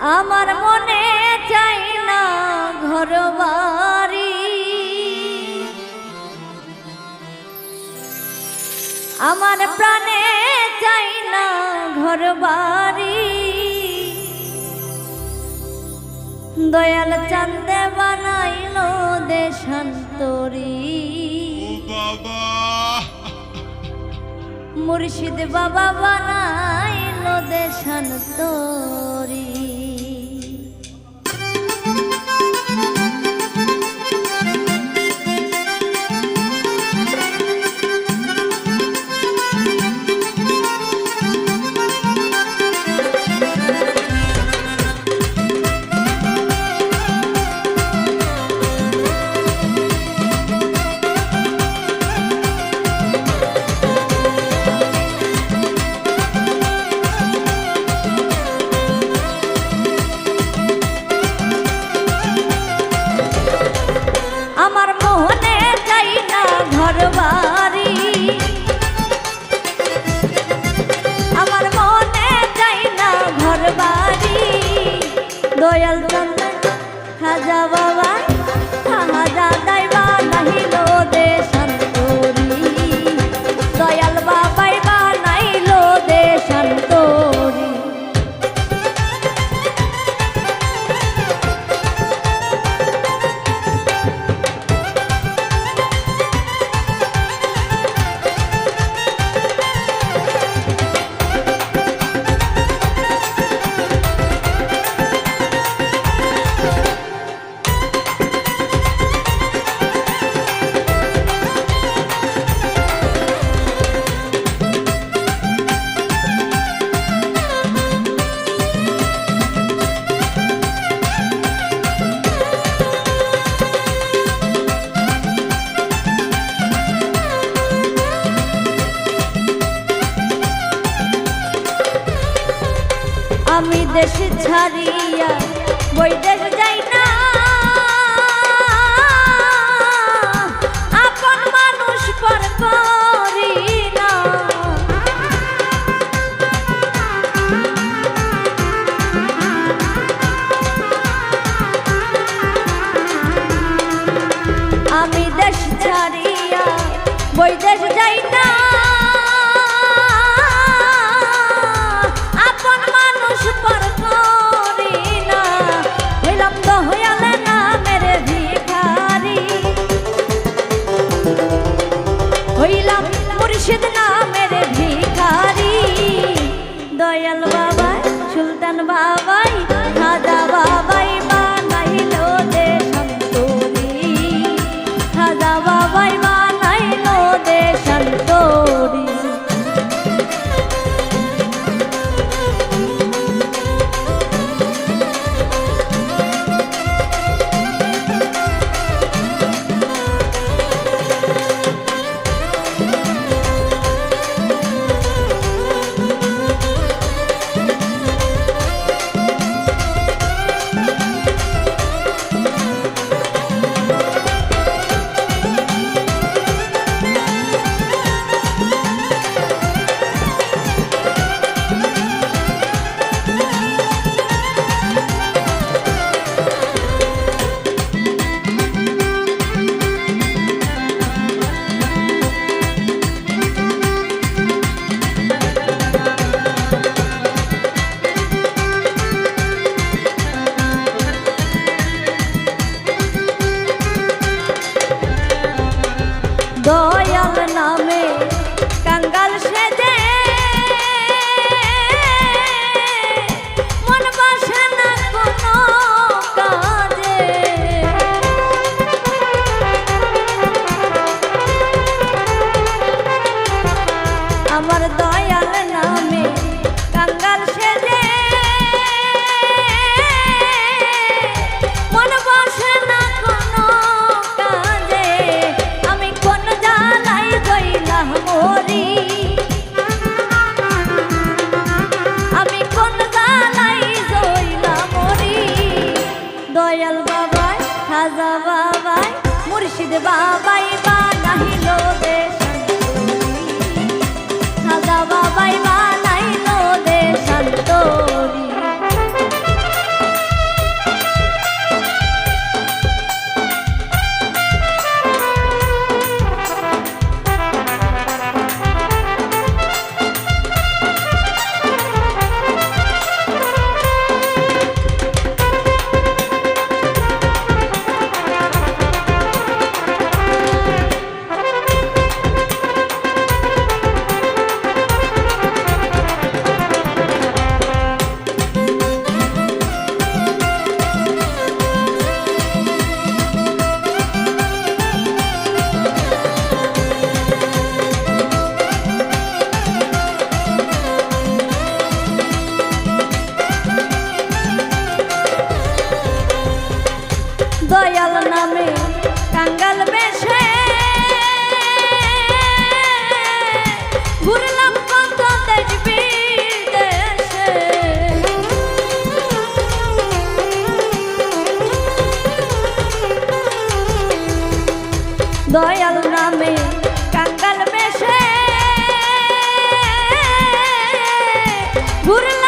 আমার মনে চাই না ঘর বাড়ি আমার প্রাণে চাই না ঘর বাড়ি দয়াল চান্দে বানাইলো দেশান্তরী। মুর্শিদ বাবা বানাইলো দেশান্তরী। দেশ ছাড়িয়া বৈদেশ যাই না। আপন মানুষ পর আমি দেশ ছাড়িয়া বৈদেশ বাবাই সুলতান বাবাই খাজা বাবাই বানাইল দেশান্তরি খাজা বাবাই দয়াল নামে খাজা বাবাই মুর্শিদ বাবাই বানাহিল দেশান্তরি Burung